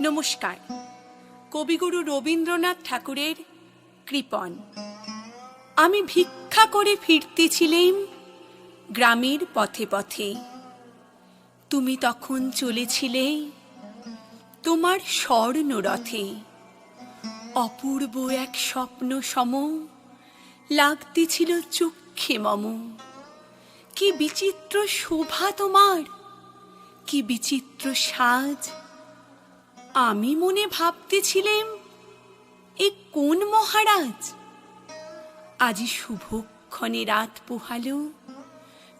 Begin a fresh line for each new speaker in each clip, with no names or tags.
নমস্কার। কবিগুরু রবীন্দ্রনাথ ঠাকুরের কৃপন আমি ভিক্ষা করে ফিরতেছিলেম গ্রামের পথে পথে। তুমি তখন চলেছিলে তোমার স্বর্ণরথে। অপূর্ব এক স্বপ্ন সম লাগতেছিল চক্ষে মম। কি বিচিত্র শোভা তোমার! কি বিচিত্র সাজ। আমি মনে ভাবতেছিলেম, এ কোন মহারাজ? আজি শুভক্ষণে রাত পোহালো।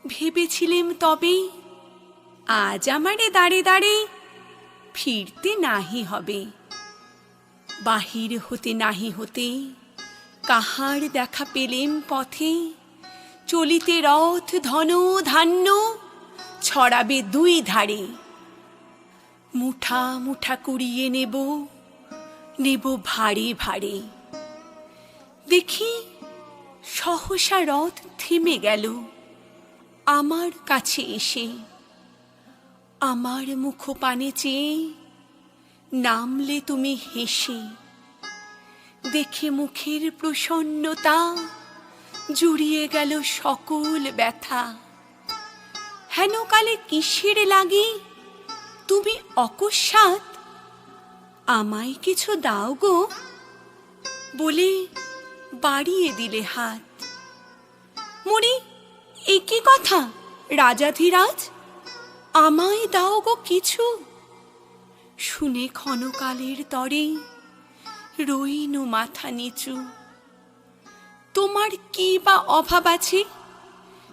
ভেবেছিলেম তবে আজ আমারে দাঁড়ে দাঁড়ে ফিরতে নাহি হবে। বাহির হতে নাহি হতে কাহার দেখা পেলেম পথে, চলিতে রথ ধন ধান্য ছড়াবে দুই ধারে। মুঠা মুঠা কুড়িয়ে নেব নেব ভারে ভারে। দেখি সহসা রথ থেমে গেল আমার কাছে এসে। আমার মুখপানে চেয়ে নামলে তুমি হেসে। দেখে মুখের প্রসন্নতা জুড়িয়ে গেল সকল ব্যথা। হেন কালে কিসের লাগে? তুমি অকস্মাৎ আমায় কিছু দাও গো? বলে বাড়িয়ে দিলে হাত। মরি এ কি কথা? রাজাধিরাজ আমায় দাও গো কিছু? শুনে ক্ষণকালের তরে রইনু মাথা নিচু। তোমার কি বা অভাব আছে?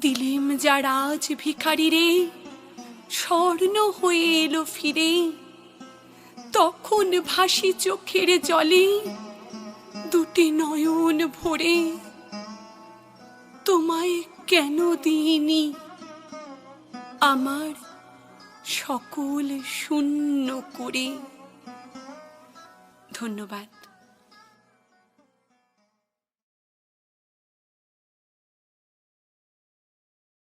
দিলেম যা রাজ ভিখারি রে, স্বর্ণ হয়ে এলো ফিরে। তখন ভাসি চোখের জলে দুটি নয়ন ভরে, তোমায় কেন দিইনি? আমার সকল শূন্য করে। ধন্যবাদ।